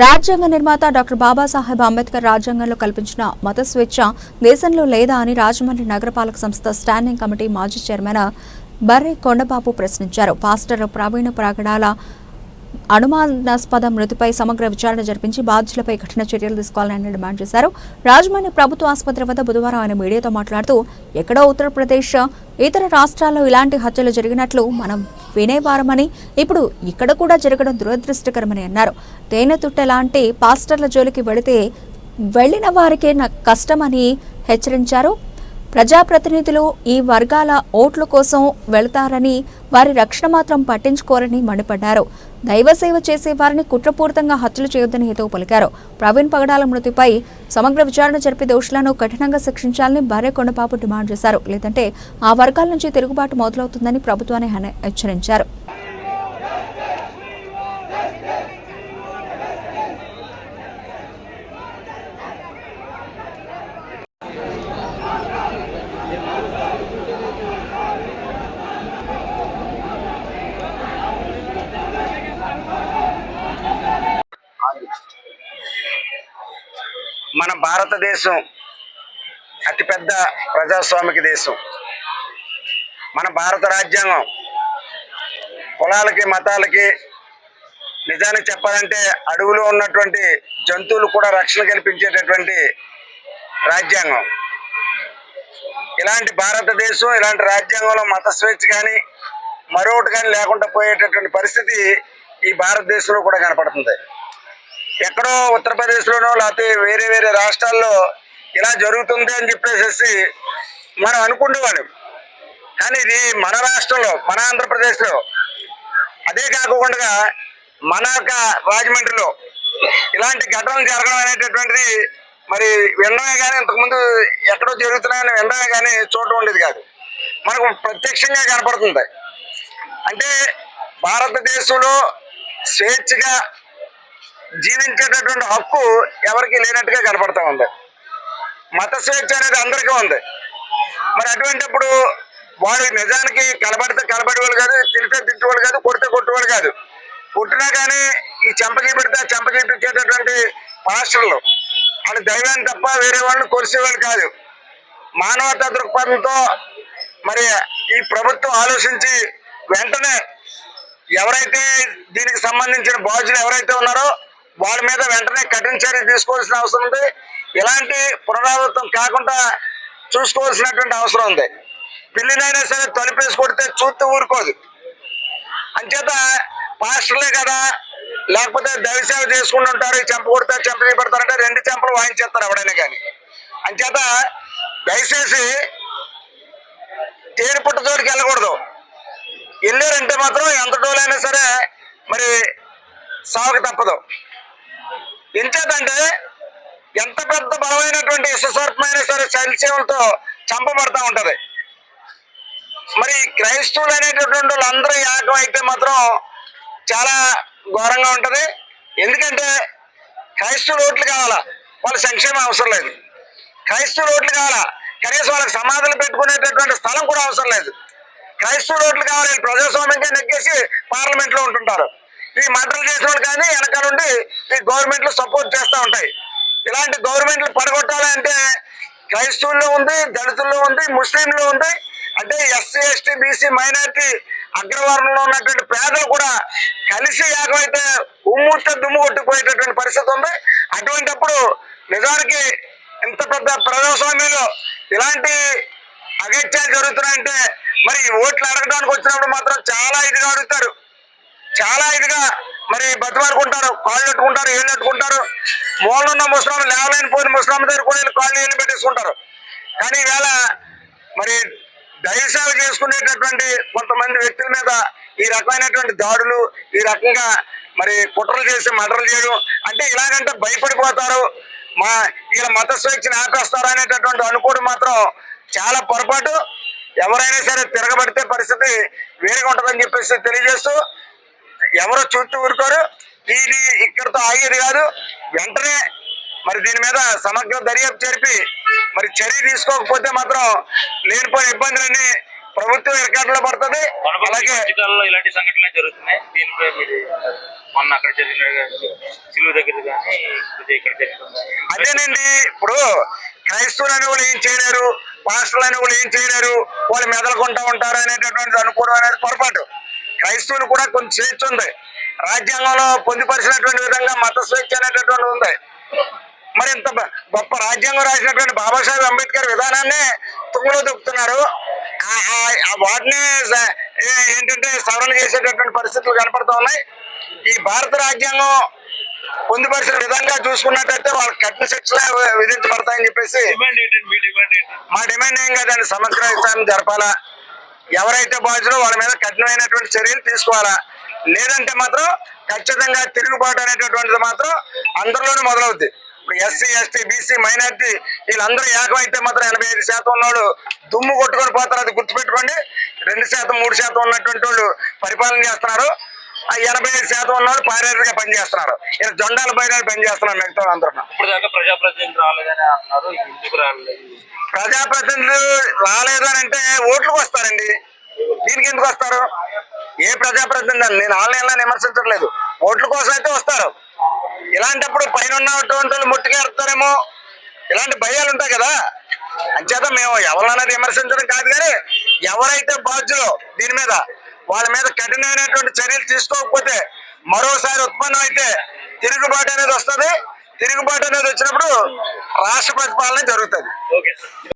రాజ్యాంగ నిర్మాత డాక్టర్ బాబాసాహెబ్ అంబేద్కర్ రాజ్యాంగంలో కల్పించిన మత స్వేచ్ఛ దేశంలో లేదా అని రాజమండ్రి నగరపాలక సంస్థ స్టాండింగ్ కమిటీ మాజీ చైర్మన్ బర్రె కొండబాబు ప్రశ్నించారు. పాస్టర్ ప్రవీణ ప్రాగడాల అనుమానాస్పద మృతిపై సమగ్ర విచారణ జరిపించి బాధ్యులపై కఠిన చర్యలు తీసుకోవాలని ఆయన డిమాండ్ చేశారు. రాజమండ్రి ప్రభుత్వ ఆసుపత్రి వద్ద బుధవారం ఆయన మీడియాతో మాట్లాడుతూ ఎక్కడో ఉత్తరప్రదేశ్ ఇతర రాష్ట్రాల్లో ఇలాంటి హత్యలు జరిగినట్లు మనం వినేవారమని ఇప్పుడు ఇక్కడ కూడా జరగడం దురదృష్టకరమని అన్నారు. తేనె తుట్టెలాంటి పాస్టర్ల జోలికి వెళితే వెళ్ళిన వారికే కష్టమని హెచ్చరించారు. ప్రజాప్రతినిధులు ఈ వర్గాల ఓట్ల కోసం వెళతారని వారి రక్షణ మాత్రం పట్టించుకోరని మండిపడ్డారు. దైవసేవ చేసే వారిని కుట్రపూరితంగా హత్యలు చేయొద్దని హితవు పలికారు. ప్రవీణ్ పగడాల మృతిపై సమగ్ర విచారణ జరిపి దోషులను కఠినంగా శిక్షించాలని భార్య కొండపాపు డిమాండ్ చేశారు. లేదంటే ఆ వర్గాల నుంచి తిరుగుబాటు మొదలవుతుందని ప్రభుత్వాన్ని హెచ్చరించారు. మన భారతదేశం అతిపెద్ద ప్రజాస్వామిక దేశం. మన భారత రాజ్యాంగం కులాలకి మతాలకి నిజానికి చెప్పాలంటే అడవులో ఉన్నటువంటి జంతువులు కూడా రక్షణ కల్పించేటటువంటి రాజ్యాంగం. ఇలాంటి భారతదేశం ఇలాంటి రాజ్యాంగంలో మత స్వేచ్ఛ కానీ మరొకటి కానీ లేకుండా పోయేటటువంటి పరిస్థితి ఈ భారతదేశంలో కూడా కనపడుతుంది. ఎక్కడో ఉత్తరప్రదేశ్లోనో లేకపోతే వేరే వేరే రాష్ట్రాల్లో ఇలా జరుగుతుంది అని చెప్పేసి మనం అనుకునేవాళ్ళం కానీ ఇది మన రాష్ట్రంలో మన ఆంధ్రప్రదేశ్లో అదే కాకుండా మన యొక్క రాజమండ్రిలో ఇలాంటి ఘటనలు జరగడం అనేటటువంటిది మరి వినడమే కానీ ఇంతకుముందు ఎక్కడో జరుగుతున్నాయని వినడమే కానీ చూడడం ఉండేది కాదు. మనకు ప్రత్యక్షంగా కనపడుతుంది. అంటే భారతదేశంలో స్వేచ్ఛగా జీవించేటటువంటి హక్కు ఎవరికి లేనట్టుగా కనపడతా ఉంది. మత స్వేచ్ఛ అనేది అందరికీ ఉంది. మరి అటువంటిప్పుడు వాడు నిజానికి కలబడితే కలబడేవాళ్ళు కాదు తింటే తిట్టేవాళ్ళు కాదు కొడితే కొట్టేవాళ్ళు కాదు. పుట్టినా కానీ ఈ చెంప చూపెడితే చెంప పాస్టర్లు వాళ్ళు దైవాన్ని తప్ప వేరే వాళ్ళని కొలిసేవాళ్ళు కాదు. మానవతా దృక్పథంతో మరి ఈ ప్రభుత్వం ఆలోచించి వెంటనే ఎవరైతే దీనికి సంబంధించిన బాధ్యులు ఎవరైతే ఉన్నారో వాళ్ళ మీద వెంటనే కఠిన చర్య తీసుకోవాల్సిన అవసరం ఉంది. ఇలాంటి పునరావృతం కాకుండా చూసుకోవాల్సినటువంటి అవసరం ఉంది. పిల్లినైనా సరే తలుపేసి కొడితే చూస్తూ ఊరుకోదు. అంచేత పాస్టర్లే కదా లేకపోతే దైవసేవ చేసుకుంటుంటారు చెంప కొడతారు చెంప పెడతారంటే రెండు చెంపలు వాయించేస్తారు ఎవడైనా కానీ అంచేత దయచేసి తేనె పుట్ట జోలికి వెళ్ళకూడదు. వెళ్ళారంటే మాత్రం ఎంత డోలైనా సరే మరి సాగుకు తప్పదు. ఎంచేతంటే ఎంత పెద్ద బలమైనటువంటి విశ్వసర్పమైనా సరే శైలసేవలతో చంపబడతా ఉంటది. మరి క్రైస్తవులు అనేటటువంటి వాళ్ళందరూ యాగం అయితే మాత్రం చాలా ఘోరంగా ఉంటది. ఎందుకంటే క్రైస్తవులు ఓట్లు కావాలా? వాళ్ళ సంక్షేమం అవసరం లేదు. క్రైస్తవులు ఓట్లు కావాలా? కనీసం వాళ్ళకి సమాధులు పెట్టుకునేటటువంటి స్థలం కూడా అవసరం లేదు. క్రైస్తవులు ఓట్లు కావాలి ప్రజాస్వామ్యంగా నెగ్గేసి పార్లమెంట్లో ఉంటుంటారు. ఈ మంటలు చేసిన వాళ్ళు కానీ వెనక నుండి ఈ గవర్నమెంట్లు సపోర్ట్ చేస్తూ ఉంటాయి. ఇలాంటి గవర్నమెంట్లు పడగొట్టాలి అంటే క్రైస్తవుల్లో ఉంది దళితుల్లో ఉంది ముస్లింలో ఉంది అంటే ఎస్సీ ఎస్టీ బీసీ మైనార్టీ అగ్రవర్ణంలో ఉన్నటువంటి పేదలు కూడా కలిసి ఏకమైతే ఉమ్మూర్త దుమ్ము కొట్టుకుపోయేటటువంటి పరిస్థితి ఉంది. అటువంటిప్పుడు నిజానికి ఇంత పెద్ద ప్రజాస్వామ్యంలో ఇలాంటి అగత్యాలు జరుగుతున్నాయంటే మరి ఓట్లు అడగడానికి వచ్చినప్పుడు మాత్రం చాలా ఇదిగా అడుగుతారు. చాలా ఇదిగా మరి బతిమారుకుంటారు కాళ్ళు పెట్టుకుంటారు ఏళ్ళు పెట్టుకుంటారు మూలనున్న ముస్లాం లేవలేని పోయిన ముస్లాం దగ్గర కూడా వీళ్ళు కాళ్ళు ఏళ్ళు పెట్టేసుకుంటారు. కానీ ఈవేళ మరి దయసేవ చేసుకునేటటువంటి కొంతమంది వ్యక్తుల మీద ఈ రకమైనటువంటి దాడులు ఈ రకంగా మరి కుట్రలు చేసి మర్డర్లు చేయడం అంటే ఇలాగంటే భయపడిపోతారు. మా వీళ్ళ మత స్వేచ్ఛను ఆపేస్తారు అనేటటువంటి అనుకోవడం మాత్రం చాలా పొరపాటు. ఎవరైనా సరే తిరగబడితే పరిస్థితి వేరుగా ఉంటుందని చెప్పేసి తెలియజేస్తూ ఎవరో చూస్తూ ఊరుకోరు. ఇది ఇక్కడితో ఆగేది కాదు. వెంటనే మరి దీని మీద సమగ్ర దర్యాప్తు జరిపి మరి చర్య తీసుకోకపోతే మాత్రం లేనిపోయిన ఇబ్బందులన్నీ ప్రభుత్వం రికార్డులో పడుతుంది. అలాగే ఇలాంటి సంఘటనలు జరుగుతున్నాయి. దీనిపై మొన్న అక్కడ జరిగిన సిలువు దగ్గర కానీ ఇక్కడ అదేనండి ఇప్పుడు క్రైస్తవులు అని వాళ్ళు ఏం చేయలేరు పాస్టర్లు అని వాళ్ళు ఏం చేయలేరు వాళ్ళు మెదలుకుంటా ఉంటారు అనేటటువంటిది అనుకోవడం అనేది పొరపాటు. క్రైస్తవులు కూడా కొంచెం స్వేచ్ఛ ఉంది. రాజ్యాంగంలో పొందుపరిచినటువంటి విధంగా మత స్వేచ్ఛ అనేటటువంటిది ఉంది. మరి ఇంత గొప్ప రాజ్యాంగం రాసినటువంటి బాబాసాహెబ్ అంబేద్కర్ విధానాన్ని తుంగలో దొక్కుతున్నారు. వాటిని ఏంటంటే సవరణ చేసేటటువంటి పరిస్థితులు కనపడుతూ ఉన్నాయి. ఈ భారత రాజ్యాంగం పొందుపరిచిన విధంగా చూసుకున్నట్టయితే వాళ్ళకి కఠిన శిక్షలే విధించబడతాయని చెప్పేసి మీ డిమాండ్ ఏం కాదండి. సమగ్ర జరపాలా? ఎవరైతే బాధ్యులో వాళ్ళ మీద కఠినమైనటువంటి చర్యలు తీసుకోవాలా? లేదంటే మాత్రం ఖచ్చితంగా తిరుగుబాటు అనేటటువంటిది మాత్రం అందరిలోనూ మొదలవుద్ది. ఇప్పుడు ఎస్సీ ఎస్టీ బీసీ మైనార్టీ వీళ్ళందరూ ఏకమైతే మాత్రం ఎనభై ఐదు శాతం ఉన్నవాళ్ళు దుమ్ము కొట్టుకొని పోతారు అది గుర్తుపెట్టుకోండి. రెండు శాతం మూడు శాతం ఉన్నటువంటి వాళ్ళు పరిపాలన చేస్తున్నారు. ఎనభై ఐదు శాతం ఉన్నవాళ్ళు పారేరుగా పనిచేస్తున్నారు ఇలా జొండాల పైన పనిచేస్తున్నారు మిగతా అందరూ. ఇప్పుడు దాకా రాలేదని అంటున్నారు ఎందుకు రాలేదు? ప్రజాప్రతినిధులు రాలేదు అని అంటే ఓట్లకు వస్తారండి. దీనికి ఎందుకు వస్తారు? ఏ ప్రజాప్రతినిధి అని నేను ఆన్లైన్లో విమర్శించట్లేదు. ఓట్ల కోసం అయితే వస్తారు. ఇలాంటప్పుడు పైన ఉన్నటువంటి వాళ్ళు ముట్టుకేస్తారేమో ఇలాంటి భయాలు ఉంటాయి కదా. అంచేత మేము ఎవరినైనా విమర్శించడం కాదు కానీ ఎవరైతే బాధ్యులో దీని మీద వాళ్ళ మీద కఠినమైనటువంటి చర్యలు తీసుకోకపోతే మరోసారి ఉత్పన్నం అయితే తిరుగుబాటు అనేది వస్తుంది. తిరుగుబాటు అనేది వచ్చినప్పుడు రాష్ట్ర పరిపాలన జరుగుతుంది. ఓకే